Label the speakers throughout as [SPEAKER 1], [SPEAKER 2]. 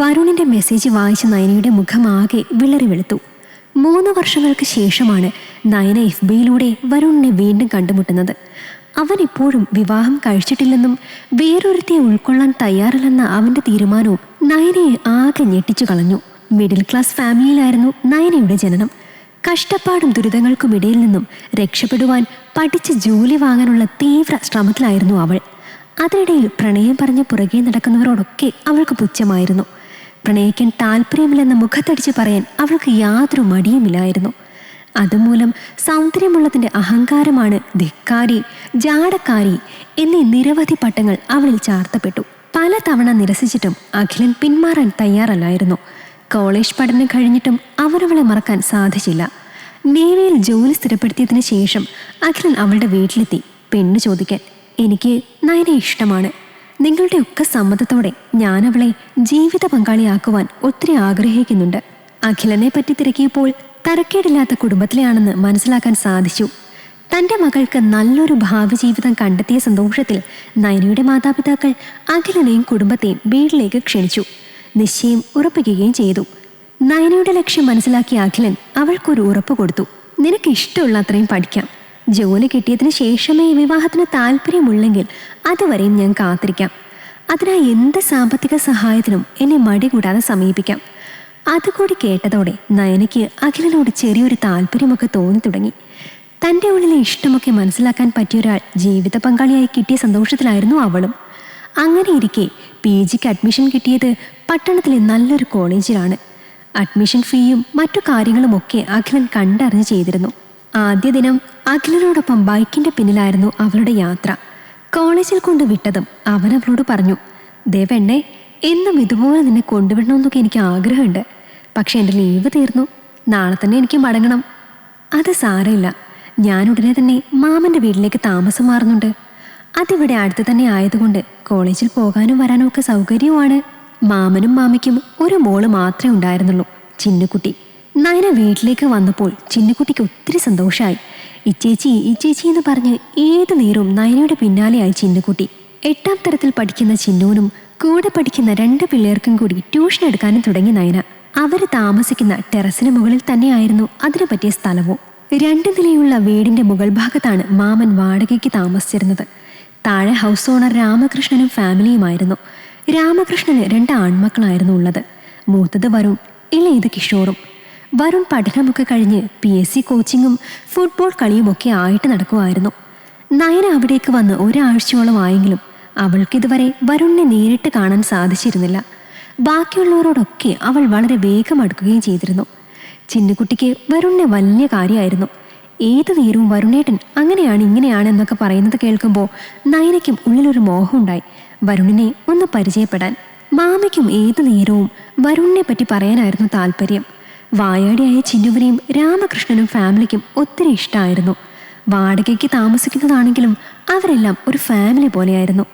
[SPEAKER 1] വരുണിന്റെ message വായിച്ച നയനയുടെ മുഖമാകെ വിളറി വെളുത്തു. മൂന്ന് വർഷങ്ങൾക്ക് ശേഷമാണ് നയന എഫ് ബിയിലൂടെ വരുണിനെ വീണ്ടും കണ്ടുമുട്ടുന്നത്. അവൻ ഇപ്പോഴും വിവാഹം കഴിച്ചിട്ടില്ലെന്നും വേറൊരുത്തെ ഉൾക്കൊള്ളാൻ തയ്യാറില്ലെന്ന അവന്റെ തീരുമാനവും നയനയെ ആകെ ഞെട്ടിച്ചു കളഞ്ഞു. മിഡിൽ ക്ലാസ് ഫാമിലിയിലായിരുന്നു നയനയുടെ ജനനം. കഷ്ടപ്പാടും ദുരിതങ്ങൾക്കും ഇടയിൽ നിന്നും രക്ഷപ്പെടുവാൻ പഠിച്ച് ജോലി വാങ്ങാനുള്ള തീവ്ര ശ്രമത്തിലായിരുന്നു അവൾ. അതിനിടയിൽ പ്രണയം പറഞ്ഞ് പുറകെ നടക്കുന്നവരോടൊക്കെ അവൾക്ക് പുച്ഛമായിരുന്നു. പ്രണയിക്കാൻ താല്പര്യമില്ലെന്ന് മുഖത്തടിച്ച് പറയാൻ അവൾക്ക് യാതൊരു മടിയുമില്ലായിരുന്നു. അതുമൂലം സൗന്ദര്യമുള്ളതിന്റെ അഹങ്കാരമാണ് ധിക്കാരി ജാടക്കാരി എന്നീ നിരവധി പട്ടങ്ങൾ അവളിൽ ചാർത്തപ്പെട്ടു. പലതവണ നിരസിച്ചിട്ടും അഖിലൻ പിന്മാറാൻ തയ്യാറല്ലായിരുന്നു. കോളേജ് പഠനം കഴിഞ്ഞിട്ടും അവരവളെ മറക്കാൻ സാധിച്ചില്ല. നേവിയിൽ ജോലി സ്ഥിരപ്പെടുത്തിയതിനു ശേഷം അഖിലൻ അവളുടെ വീട്ടിലെത്തി പെണ്ണ് ചോദിക്കാൻ എനിക്ക് നയനെ ഇഷ്ടമാണ്. നിങ്ങളുടെ ഒക്കെ സമ്മതത്തോടെ ഞാൻ അവളെ ജീവിത പങ്കാളിയാക്കുവാൻ ഒത്തിരി ആഗ്രഹിക്കുന്നുണ്ട്. അഖിലനെ പറ്റി തിരക്കിയപ്പോൾ തരക്കേടില്ലാത്ത കുടുംബത്തിലെയാണെന്ന് മനസ്സിലാക്കാൻ സാധിച്ചു. തന്റെ മകൾക്ക് നല്ലൊരു ഭാവി ജീവിതം കണ്ടെത്തിയ സന്തോഷത്തിൽ നയനയുടെ മാതാപിതാക്കൾ അഖിലനെയും കുടുംബത്തെയും വീട്ടിലേക്ക് ക്ഷണിച്ചു. നിശ്ചയം ഉറപ്പിക്കുകയും ചെയ്തു. നയനയുടെ ലക്ഷ്യം മനസ്സിലാക്കിയ അഖിലൻ അവൾക്കൊരു ഉറപ്പ് കൊടുത്തു. നിനക്ക് ഇഷ്ടമുള്ള അത്രയും പഠിക്കാം. ജോലി കിട്ടിയതിന് ശേഷമേ വിവാഹത്തിന് താല്പര്യമുള്ളെങ്കിൽ അതുവരെയും ഞാൻ കാത്തിരിക്കാം. അതിനായി എന്ത് സാമ്പത്തിക സഹായത്തിനും എന്നെ മടി കൂടാതെ സമീപിക്കാം. അതുകൂടി കേട്ടതോടെ നയനയ്ക്ക് അഖിലനോട് ചെറിയൊരു താല്പര്യമൊക്കെ തോന്നി തുടങ്ങി. തന്റെ ഉള്ളിലെ ഇഷ്ടമൊക്കെ മനസ്സിലാക്കാൻ പറ്റിയ ഒരാൾ ജീവിത പങ്കാളിയായി കിട്ടിയ സന്തോഷത്തിലായിരുന്നു അവളും. അങ്ങനെ ഇരിക്കെ പി ജിക്ക് അഡ്മിഷൻ കിട്ടിയത് പട്ടണത്തിലെ നല്ലൊരു കോളേജിലാണ്. അഡ്മിഷൻ ഫീയും മറ്റു കാര്യങ്ങളുമൊക്കെ അഖിലൻ കണ്ടറിഞ്ഞ് ചെയ്തിരുന്നു. ആദ്യ ദിനം അഖിലനോടൊപ്പം ബൈക്കിന്റെ പിന്നിലായിരുന്നു അവളുടെ യാത്ര. കോളേജിൽ കൊണ്ട് വിട്ടതും അവൻ അവളോട് പറഞ്ഞു ദേവെണ്ണെ എന്നും ഇതുപോലെ നിന്നെ കൊണ്ടുവിടണമെന്നൊക്കെ എനിക്ക് ആഗ്രഹമുണ്ട്. പക്ഷെ എന്റെ ലീവ് തീർന്നു. നാളെ തന്നെ എനിക്ക് മടങ്ങണം. അത് സാരമില്ല. ഞാൻ ഉടനെ തന്നെ മാമന്റെ വീട്ടിലേക്ക് താമസം മാറുന്നുണ്ട്. അതിവിടെ അടുത്ത് തന്നെ ആയതുകൊണ്ട് കോളേജിൽ പോകാനും വരാനും ഒക്കെ സൗകര്യവുമാണ്. മാമനും മാമയ്ക്കും ഒരു മോൾ മാത്രമേ ഉണ്ടായിരുന്നുള്ളൂ. ചിന്നുകുട്ടി. നയന വീട്ടിലേക്ക് വന്നപ്പോൾ ചിന്നുകുട്ടിക്ക് ഒത്തിരി സന്തോഷമായി ഇച്ചേച്ചി ഇച്ചേച്ചി എന്ന് പറഞ്ഞ് ഏത് നേരവും നയനയുടെ പിന്നാലെയായി ചിന്നുകുട്ടി എട്ടാം തരത്തിൽ പഠിക്കുന്ന ചിന്നൂനും കൂടെ പഠിക്കുന്ന രണ്ട് പിള്ളേർക്കും കൂടി ട്യൂഷൻ എടുക്കാനും തുടങ്ങി നയന. അവർ താമസിക്കുന്ന ടെറസിന് മുകളിൽ തന്നെയായിരുന്നു അതിനു പറ്റിയ സ്ഥലവും. രണ്ട് നിലയുള്ള വീടിന്റെ മുകൾ ഭാഗത്താണ് മാമൻ വാടകയ്ക്ക് താമസിച്ചിരുന്നത്. താഴെ ഹൗസ് ഓണർ രാമകൃഷ്ണനും ഫാമിലിയുമായിരുന്നു. രാമകൃഷ്ണന് രണ്ട് ആൺമക്കളായിരുന്നു ഉള്ളത്. മൂത്തത് വരും ഇളയത് കിഷോറും. വരുൺ പഠനമൊക്കെ കഴിഞ്ഞ് പി എസ് സി കോച്ചിങ്ങും ഫുട്ബോൾ കളിയുമൊക്കെ ആയിട്ട് നടക്കുമായിരുന്നു നയന അവിടേക്ക് വന്ന് ഒരാഴ്ചയോളം ആയെങ്കിലും അവൾക്കിതുവരെ വരുണിനെ നേരിട്ട് കാണാൻ സാധിച്ചിരുന്നില്ല. ബാക്കിയുള്ളവരോടൊക്കെ അവൾ വളരെ വേഗം അടുക്കുകയും ചെയ്തിരുന്നു. ചിന്നുകുട്ടിക്ക് വരുണിനെ വലിയ കാര്യമായിരുന്നു. ഏത് നേരവും വരുണേട്ടൻ അങ്ങനെയാണ് ഇങ്ങനെയാണ് എന്നൊക്കെ പറയുന്നത് കേൾക്കുമ്പോൾ നയനയ്ക്കും ഉള്ളിലൊരു മോഹമുണ്ടായി. വരുണിനെ ഒന്ന് പരിചയപ്പെടാൻ. മാമയ്ക്കും ഏതു നേരവും വരുണിനെ പറ്റി പറയാനായിരുന്നു താല്പര്യം. വായാടിയായ ചിന്നുവിനെയും രാമകൃഷ്ണനും ഫാമിലിക്കും ഒത്തിരി ഇഷ്ടമായിരുന്നു വാടകയ്ക്ക് താമസിക്കുന്നതാണെങ്കിലും അവരെല്ലാം ഒരു ഫാമിലി പോലെയായിരുന്നു.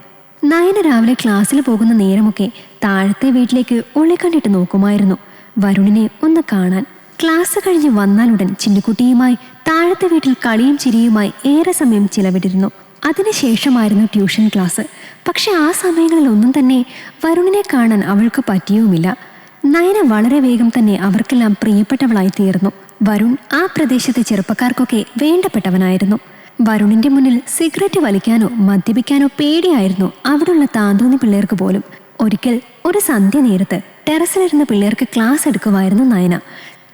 [SPEAKER 1] നയന രാവിലെ ക്ലാസ്സിൽ പോകുന്ന നേരമൊക്കെ താഴത്തെ വീട്ടിലേക്ക് ഒളിക്കണ്ടിട്ട് നോക്കുമായിരുന്നു. വരുണിനെ ഒന്ന് കാണാൻ. ക്ലാസ് കഴിഞ്ഞ് വന്നാലുടൻ ചിന്നുകുട്ടിയുമായി താഴത്തെ വീട്ടിൽ കളിയും ചിരിയുമായി ഏറെ സമയം ചിലവിട്ടിരുന്നു. അതിനുശേഷമായിരുന്നു ട്യൂഷൻ ക്ലാസ്. പക്ഷെ ആ സമയങ്ങളിൽ ഒന്നും തന്നെ വരുണിനെ കാണാൻ അവൾക്ക് പറ്റിയുമില്ല. നയന വളരെ വേഗം തന്നെ അവർക്കെല്ലാം പ്രിയപ്പെട്ടവളായി തീർന്നു വരുൺ ആ പ്രദേശത്തെ ചെറുപ്പക്കാർക്കൊക്കെ വേണ്ടപ്പെട്ടവനായിരുന്നു. വരുണിന്റെ മുന്നിൽ സിഗരറ്റ് വലിക്കാനോ മദ്യപിക്കാനോ പേടിയായിരുന്നു അവിടുള്ള താന്തോന്നി പിള്ളേർക്ക് പോലും. ഒരിക്കൽ ഒരു സന്ധ്യ നേരത്ത് ടെറസിലിരുന്ന പിള്ളേർക്ക് ക്ലാസ് എടുക്കുമായിരുന്നു നയന.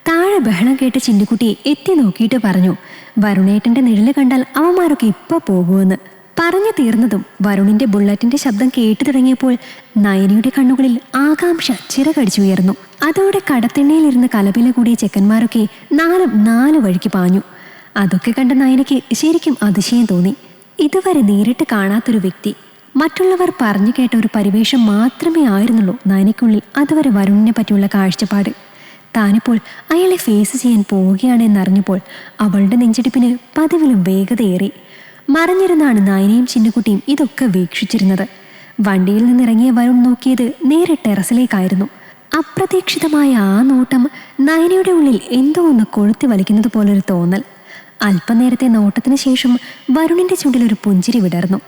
[SPEAKER 1] താഴെ ബഹളം കേട്ട് ചിന്നുകുട്ടിയെ എത്തി നോക്കിയിട്ട് പറഞ്ഞു വരുണേട്ടന്റെ നിഴൽ കണ്ടാൽ അവന്മാരൊക്കെ ഇപ്പൊ പോകുമെന്ന്. പറഞ്ഞു തീർന്നതും വരുണിന്റെ ബുള്ളറ്റിന്റെ ശബ്ദം കേട്ടു തുടങ്ങിയപ്പോൾ നയനയുടെ കണ്ണുകളിൽ ആകാംക്ഷ ചിറകടിച്ചുയർന്നു. അതോടെ കടത്തിണ്ണയിലിരുന്ന് കലപില കൂടിയ ചെക്കന്മാരൊക്കെ നാലും നാല് വഴിക്ക് പാഞ്ഞു. അതൊക്കെ കണ്ട നയനയ്ക്ക് ശരിക്കും അതിശയം തോന്നി. ഇതുവരെ നേരിട്ട് കാണാത്തൊരു വ്യക്തി മറ്റുള്ളവർ പറഞ്ഞു കേട്ട ഒരു പരിവേഷം മാത്രമേ ആയിരുന്നുള്ളൂ നയനയ്ക്കുള്ളിൽ അതുവരെ വരുണിനെ പറ്റിയുള്ള കാഴ്ചപ്പാട്. താനിപ്പോൾ അയാളെ ഫേസ് ചെയ്യാൻ പോവുകയാണ് എന്നറിഞ്ഞപ്പോൾ അവളുടെ നെഞ്ചിടിപ്പിന് പതിവിലും വേഗതയേറി. മറിഞ്ഞിരുന്നാണ് നായനയും ചിന്നുകുട്ടിയും ഇതൊക്കെ വീക്ഷിച്ചിരുന്നത്. വണ്ടിയിൽ നിന്നിറങ്ങിയ വരുൺ നോക്കിയത് നേരെ ടെറസിലേക്കായിരുന്നു. അപ്രതീക്ഷിതമായ ആ നോട്ടം നയനയുടെ ഉള്ളിൽ എന്തോ ഒന്ന് കൊളുത്തി വലിക്കുന്നത് പോലൊരു തോന്നൽ. അല്പനേരത്തെ നോട്ടത്തിന് ശേഷം വരുണിന്റെ ചുണ്ടിൽ ഒരു പുഞ്ചിരി വിടർന്നു.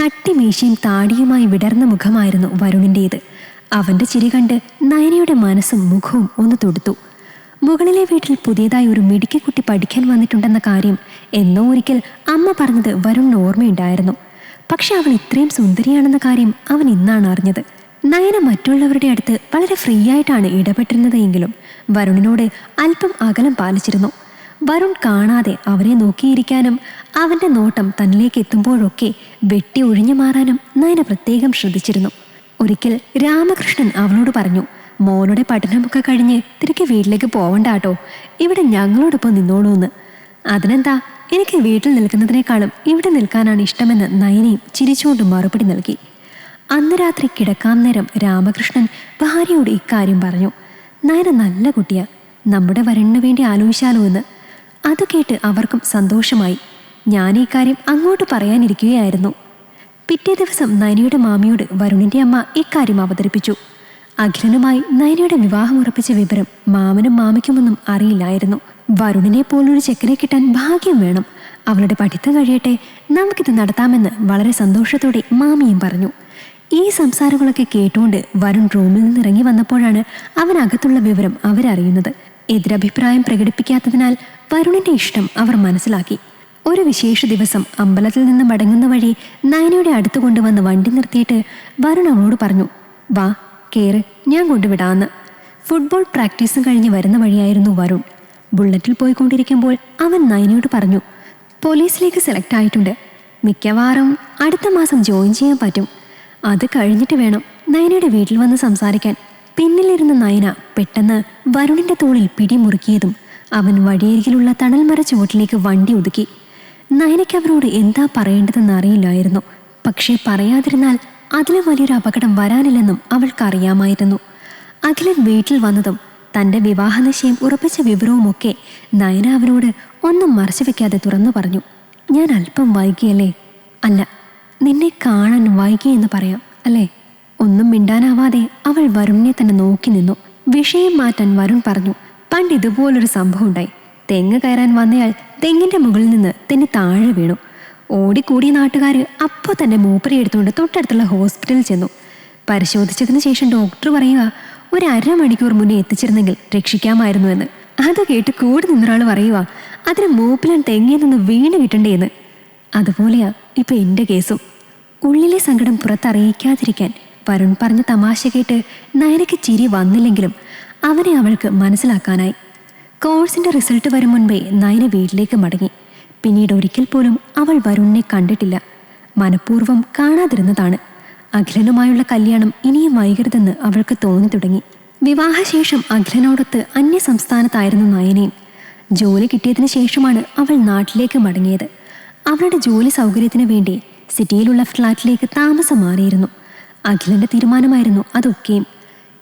[SPEAKER 1] കട്ടിമീശയും താടിയുമായി വിടർന്ന മുഖമായിരുന്നു വരുണിന്റേത് അവന്റെ ചിരി കണ്ട് നയനയുടെ മനസ്സും മുഖവും ഒന്ന് തൊടുത്തു. മുകളിലെ വീട്ടിൽ പുതിയതായി ഒരു മിടുക്കിക്കുട്ടി പഠിക്കാൻ വന്നിട്ടുണ്ടെന്ന കാര്യം എന്നോ ഒരിക്കൽ അമ്മ പറഞ്ഞത് വരുണിന് ഓർമ്മയുണ്ടായിരുന്നു. പക്ഷെ അവൾ ഇത്രയും സുന്ദരിയാണെന്ന കാര്യം അവൻ ഇന്നാണ് അറിഞ്ഞത്. നയന മറ്റുള്ളവരുടെ അടുത്ത് വളരെ ഫ്രീ ആയിട്ടാണ് ഇടപെട്ടിരുന്നത് എങ്കിലും വരുണിനോട് അല്പം അകലം പാലിച്ചിരുന്നു. വരുൺ കാണാതെ അവനെ നോക്കിയിരിക്കാനും അവന്റെ നോട്ടം തന്നിലേക്ക് എത്തുമ്പോഴൊക്കെ വെട്ടി ഒഴിഞ്ഞു മാറാനും നയന പ്രത്യേകം ശ്രദ്ധിച്ചിരുന്നു. ഒരിക്കൽ രാമകൃഷ്ണൻ അവളോട് പറഞ്ഞു മോളുടെ പഠനമൊക്കെ കഴിഞ്ഞ് തിരികെ വീട്ടിലേക്ക് പോവണ്ട കേട്ടോ. ഇവിടെ ഞങ്ങളോടൊപ്പം നിന്നോളൂ എന്ന് അതിനെന്താ? എനിക്ക് വീട്ടിൽ നിൽക്കുന്നതിനേക്കാളും ഇവിടെ നിൽക്കാനാണ് ഇഷ്ടമെന്ന് നയനയും ചിരിച്ചുകൊണ്ട് മറുപടി നൽകി. അന്ന് രാത്രി കിടക്കാൻ നേരം രാമകൃഷ്ണൻ ഭാര്യയോട് ഇക്കാര്യം പറഞ്ഞു. നയന നല്ല കുട്ടിയാ. നമ്മുടെ വരണിന് വേണ്ടി ആലോചിച്ചാലോ എന്ന്. അത് കേട്ട് അവർക്കും സന്തോഷമായി. ഞാൻ ഈ കാര്യം അങ്ങോട്ട് പറയാനിരിക്കുകയായിരുന്നു. പിറ്റേ ദിവസം നയനയുടെ മാമിയോട് വരുണിന്റെ അമ്മ ഇക്കാര്യം അവതരിപ്പിച്ചു. അഖിലനുമായി നയനയുടെ വിവാഹം ഉറപ്പിച്ച വിവരം മാമനും മാമിക്കുമൊന്നും അറിയില്ലായിരുന്നു. വരുണിനെ പോലൊരു ചെക്കനെ കിട്ടാൻ ഭാഗ്യം വേണം. അവളുടെ പഠിത്തം കഴിയട്ടെ. നമുക്കിത് നടത്താമെന്ന് വളരെ സന്തോഷത്തോടെ മാമിയും പറഞ്ഞു. ഈ സംസാരങ്ങളൊക്കെ കേട്ടുകൊണ്ട് വരുൺ റൂമിൽ നിന്ന് ഇറങ്ങി വന്നപ്പോഴാണ് അവൻ അകത്തുള്ള വിവരം അവരറിയുന്നത്. എതിരഭിപ്രായം പ്രകടിപ്പിക്കാത്തതിനാൽ വരുണിന്റെ ഇഷ്ടം അവർ മനസ്സിലാക്കി. ഒരു വിശേഷ ദിവസം അമ്പലത്തിൽ നിന്ന് മടങ്ങുന്ന വഴി നയനയുടെ അടുത്ത് കൊണ്ടുവന്ന് വണ്ടി നിർത്തിയിട്ട് വരുൺ അവളോട് പറഞ്ഞു വാ കേറ് ഞാൻ കൊണ്ടുവിടാന്ന്. ഫുട്ബോൾ പ്രാക്ടീസും കഴിഞ്ഞ് വരുന്ന വഴിയായിരുന്നു വരുൺ. ബുള്ളറ്റിൽ പോയിക്കൊണ്ടിരിക്കുമ്പോൾ അവൻ നയനയോട് പറഞ്ഞു പോലീസിലേക്ക് സെലക്ട് ആയിട്ടുണ്ട്. മിക്കവാറും അടുത്ത മാസം ജോയിൻ ചെയ്യാൻ പറ്റും. അത് കഴിഞ്ഞിട്ട് വേണം നയനയുടെ വീട്ടിൽ വന്ന് സംസാരിക്കാൻ. പിന്നിലിരുന്ന നയന പെട്ടെന്ന് വരുണിന്റെ തോളിൽ പിടിമുറുക്കിയതും അവൻ വഴിയരികിലുള്ള തണൽമര ചുവട്ടിലേക്ക് വണ്ടി ഒതുക്കി. നയനയ്ക്ക് അവരോട് എന്താ പറയേണ്ടതെന്ന് അറിയില്ലായിരുന്നു. പക്ഷേ പറയാതിരുന്നാൽ അതിലും വലിയൊരു അപകടം വരാനില്ലെന്നും അവൾക്കറിയാമായിരുന്നു. അഖിലൻ വീട്ടിൽ വന്നതും തന്റെ വിവാഹനിശ്ചയം ഉറപ്പിച്ച വിവരവുമൊക്കെ നയന അവനോട് ഒന്നും മറച്ചു വെക്കാതെ തുറന്നു പറഞ്ഞു. ഞാൻ അല്പം വൈകിയല്ലേ? അല്ല നിന്നെ കാണാൻ വൈകിയെന്ന് പറയാം അല്ലേ? ഒന്നും മിണ്ടാനാവാതെ അവൾ വരുണിനെ തന്നെ നോക്കി നിന്നു. വിഷയം മാറ്റാൻ വരുൺ പറഞ്ഞു പണ്ട് ഇതുപോലൊരു സംഭവം ഉണ്ടായി. തെങ്ങ് കയറാൻ വന്നയാൾ തെങ്ങിന്റെ മുകളിൽ നിന്ന് തന്നെ താഴെ വീണു. ഓടിക്കൂടിയ നാട്ടുകാർ അപ്പോൾ തന്നെ മൂപ്പരി എടുത്തുകൊണ്ട് തൊട്ടടുത്തുള്ള ഹോസ്പിറ്റലിൽ ചെന്നു. പരിശോധിച്ചതിന് ശേഷം ഡോക്ടർ പറയുക ഒരു അരമണിക്കൂർ മുന്നേ എത്തിച്ചിരുന്നെങ്കിൽ രക്ഷിക്കാമായിരുന്നു എന്ന്. അത് കേട്ട് കൂടെ നിന്നൊരാൾ പറയുക അതിന് മൂപ്പിലാൻ തെങ്ങിയിൽ നിന്ന് വീണ് കിട്ടണ്ടേന്ന് അതുപോലെയാ ഇപ്പൊ എന്റെ കേസും. ഉള്ളിലെ സങ്കടം പുറത്തറിയിക്കാതിരിക്കാൻ വരുൺ പറഞ്ഞ തമാശ കേട്ട് നയനയ്ക്ക് ചിരി വന്നില്ലെങ്കിലും അവനെ അവൾക്ക് മനസ്സിലാക്കാനായി. കോഴ്സിന്റെ റിസൾട്ട് വരും മുൻപേ നയന വീട്ടിലേക്ക് മടങ്ങി. പിന്നീട് ഒരിക്കൽ പോലും അവൾ വരുണിനെ കണ്ടിട്ടില്ല. മനഃപൂർവം കാണാതിരുന്നതാണ്. അഖിലനുമായുള്ള കല്യാണം ഇനിയും വൈകരുതെന്ന് അവൾക്ക് തോന്നി തുടങ്ങി. വിവാഹശേഷം അഖിലനോടൊത്ത് അന്യ സംസ്ഥാനത്തായിരുന്നു നയനയും ജോലി കിട്ടിയതിനു ശേഷമാണ് അവൾ നാട്ടിലേക്ക് മടങ്ങിയത്. അവളുടെ ജോലി സൗകര്യത്തിന് വേണ്ടി സിറ്റിയിലുള്ള ഫ്ലാറ്റിലേക്ക് താമസം മാറിയിരുന്നു. അഖിലന്റെ തീരുമാനമായിരുന്നു അതൊക്കെയും.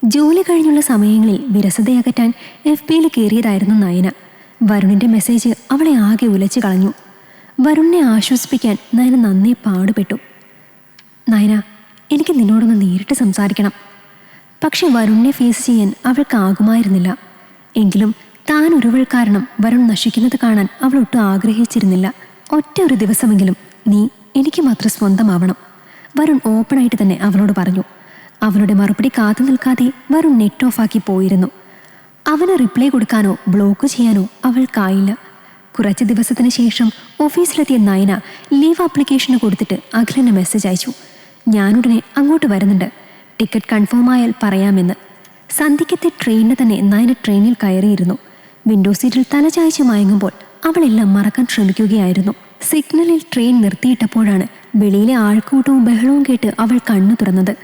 [SPEAKER 1] ജോലി കഴിഞ്ഞുള്ള സമയങ്ങളിൽ വിരസതയകറ്റാൻ എഫ് ബിയിൽ കയറിയതായിരുന്നു നയന. വരുണിന്റെ മെസ്സേജ് അവളെ ആകെ ഉലച്ചു കളഞ്ഞു. വരുണിനെ ആശ്വസിപ്പിക്കാൻ നയന നന്നേ പാടുപെട്ടു. നയന എനിക്ക് നിന്നോടൊന്ന് നേരിട്ട് സംസാരിക്കണം. പക്ഷെ വരുണിനെ ഫേസ് ചെയ്യാൻ അവൾക്കാകുമായിരുന്നില്ല. എങ്കിലും താൻ ഒരുവൾ കാരണം വരുൺ നശിക്കുന്നത് കാണാൻ അവൾ ഒട്ടും ആഗ്രഹിച്ചിരുന്നില്ല. ഒറ്റ ഒരു ദിവസമെങ്കിലും നീ എനിക്ക് മാത്രം സ്വന്തമാവണം. വരുൺ ഓപ്പണായിട്ട് തന്നെ അവളോട് പറഞ്ഞു. അവളുടെ മറുപടി കാത്തു നിൽക്കാതെ വരുൺ നെറ്റ് ഓഫാക്കി പോയിരുന്നു. അവന് റിപ്ലൈ കൊടുക്കാനോ ബ്ലോക്ക് ചെയ്യാനോ അവൾക്കായില്ല. കുറച്ച് ദിവസത്തിന് ശേഷം ഓഫീസിലെത്തിയ നയന ലീവ് ആപ്ലിക്കേഷന് കൊടുത്തിട്ട് അഖിലന് മെസ്സേജ് അയച്ചു. ഞാനുടനെ അങ്ങോട്ട് വരുന്നുണ്ട്. ടിക്കറ്റ് കൺഫേം ആയാൽ പറയാമെന്ന്. സന്ധ്യക്കത്തെ ട്രെയിനിന് തന്നെ നയന ട്രെയിനിൽ കയറിയിരുന്നു. വിൻഡോ സീറ്റിൽ തലചായ്ച്ച് മയങ്ങുമ്പോൾ അവളെല്ലാം മറക്കാൻ ശ്രമിക്കുകയായിരുന്നു. സിഗ്നലിൽ ട്രെയിൻ നിർത്തിയിട്ടപ്പോഴാണ് വെളിയിലെ ആൾക്കൂട്ടവും ബഹളവും കേട്ട് അവൾ കണ്ണു തുറന്നത്.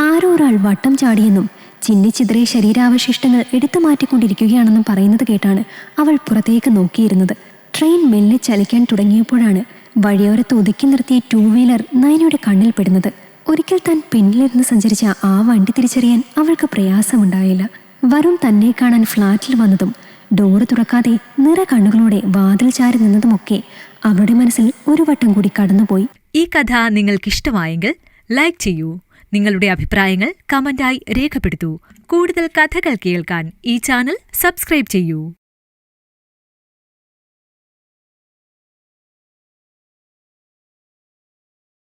[SPEAKER 1] ആരോ ഒരാൾ വട്ടം ചാടിയെന്നും ചിന്നിച്ചിതറിയ ശരീരാവശിഷ്ടങ്ങൾ എടുത്തു മാറ്റിക്കൊണ്ടിരിക്കുകയാണെന്നും പറയുന്നത് കേട്ടാണ് അവൾ പുറത്തേക്ക് നോക്കിയിരുന്നത്. ട്രെയിൻ മെല്ലെ ചലിക്കാൻ തുടങ്ങിയപ്പോഴാണ് വഴിയോരത്ത് ഒതുക്കി നിർത്തിയ ടൂ വീലർ നയനയുടെ കണ്ണിൽപ്പെടുന്നത് ഒരിക്കൽ താൻ പിന്നിലിരുന്ന് സഞ്ചരിച്ച ആ വണ്ടി തിരിച്ചറിയാൻ അവൾക്ക് പ്രയാസമുണ്ടായില്ല. വരും തന്നെ കാണാൻ ഫ്ലാറ്റിൽ വന്നതും ഡോറ് തുറക്കാതെ നിറ കണ്ണുകളോടെ വാതിൽ ചാരി നിന്നതുമൊക്കെ അവളുടെ മനസ്സിൽ ഒരു വട്ടം കൂടി കടന്നുപോയി.
[SPEAKER 2] ഈ കഥ നിങ്ങൾക്ക് ഇഷ്ടമായെങ്കിൽ ലൈക്ക് ചെയ്യൂ. നിങ്ങളുടെ അഭിപ്രായങ്ങൾ കമന്റായി രേഖപ്പെടുത്തൂ. കൂടുതൽ കഥകൾ കേൾക്കാൻ ഈ ചാനൽ സബ്സ്ക്രൈബ് ചെയ്യൂ.